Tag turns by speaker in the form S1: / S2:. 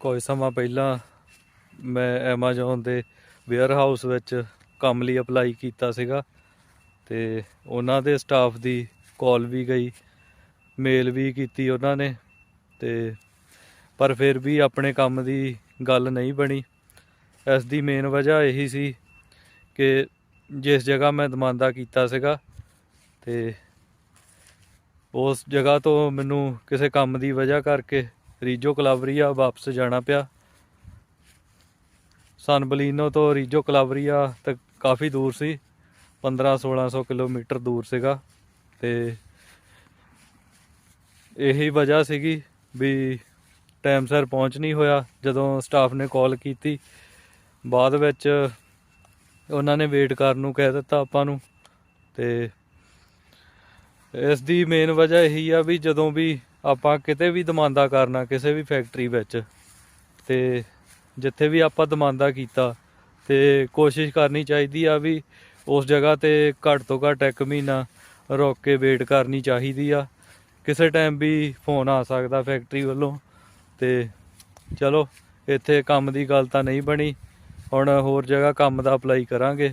S1: ਕੁਝ ਸਮਾਂ ਪਹਿਲਾਂ ਮੈਂ Amazon ਦੇ ਵੇਅਰ ਹਾਊਸ ਵਿੱਚ ਕੰਮ ਲਈ ਅਪਲਾਈ ਕੀਤਾ ਸੀਗਾ ਤੇ ਉਹਨਾਂ ਦੇ ਸਟਾਫ ਦੀ ਕਾਲ ਵੀ ਗਈ ਮੇਲ ਵੀ ਕੀਤੀ ਉਹਨਾਂ ਨੇ ਤੇ ਪਰ ਫਿਰ ਵੀ ਆਪਣੇ ਕੰਮ ਦੀ ਗੱਲ ਨਹੀਂ ਬਣੀ। ਇਸ ਦੀ ਮੇਨ ਵਜ੍ਹਾ ਇਹੀ ਸੀ ਕਿ ਜਿਸ ਜਗ੍ਹਾ ਮੈਂ ਦਮਾਂਦਾ ਕੀਤਾ ਸੀਗਾ ਤੇ ਉਸ ਜਗ੍ਹਾ ਤੋਂ ਮੈਨੂੰ ਕਿਸੇ ਕੰਮ ਦੀ ਵਜ੍ਹਾ ਕਰਕੇ ਰੀਜੋ ਕਲਾਵਰੀਆ ਵਾਪਸ ਜਾਣਾ ਪਿਆ। ਸਨ ਬਲੀਨੋ ਤੋਂ ਰੀਜੋ ਕਲਾਵਰੀਆ ਤੱਕ ਕਾਫੀ ਦੂਰ ਸੀ। 15 1600 ਕਿਲੋਮੀਟਰ ਦੂਰ ਸੀਗਾ ਤੇ ਇਹੀ ਵਜ੍ਹਾ ਸੀਗੀ ਵੀ ਟਾਈਮ ਸਿਰ ਪਹੁੰਚ ਨਹੀਂ ਹੋਇਆ। ਜਦੋਂ ਸਟਾਫ ਨੇ ਕਾਲ ਕੀਤੀ, ਬਾਅਦ ਵਿੱਚ ਉਹਨਾਂ ਨੇ ਵੇਟ ਕਰਨ ਨੂੰ ਕਹਿ ਦਿੱਤਾ ਆਪਾਂ ਨੂੰ ਤੇ ਇਸ ਦੀ ਮੇਨ ਵਜ੍ਹਾ ਇਹੀ ਆ ਵੀ ਜਦੋਂ ਵੀ ਆਪਾਂ ਕਿਤੇ ਵੀ ਦਮਾਂਦਾ ਕਰਨਾ, ਕਿਸੇ ਵੀ ਫੈਕਟਰੀ ਵਿੱਚ, ਤੇ ਜਿੱਥੇ ਵੀ ਆਪਾਂ ਦਮਾਂਦਾ ਕੀਤਾ, ਤੇ ਕੋਸ਼ਿਸ਼ ਕਰਨੀ ਚਾਹੀਦੀ ਆ ਵੀ ਉਸ ਜਗ੍ਹਾ ਤੇ ਘੱਟ ਤੋਂ ਘੱਟ ਇੱਕ ਮਹੀਨਾ ਰੁਕ ਕੇ ਵੇਟ ਕਰਨੀ ਚਾਹੀਦੀ ਆ। ਕਿਸੇ ਟਾਈਮ ਵੀ ਫੋਨ ਆ ਸਕਦਾ ਫੈਕਟਰੀ ਵੱਲੋਂ, ਤੇ ਚਲੋ, ਇੱਥੇ ਕੰਮ ਦੀ ਗੱਲ ਤਾਂ ਨਹੀਂ ਬਣੀ, ਹੁਣ ਹੋਰ ਜਗ੍ਹਾ ਕੰਮ ਦਾ ਅਪਲਾਈ ਕਰਾਂਗੇ।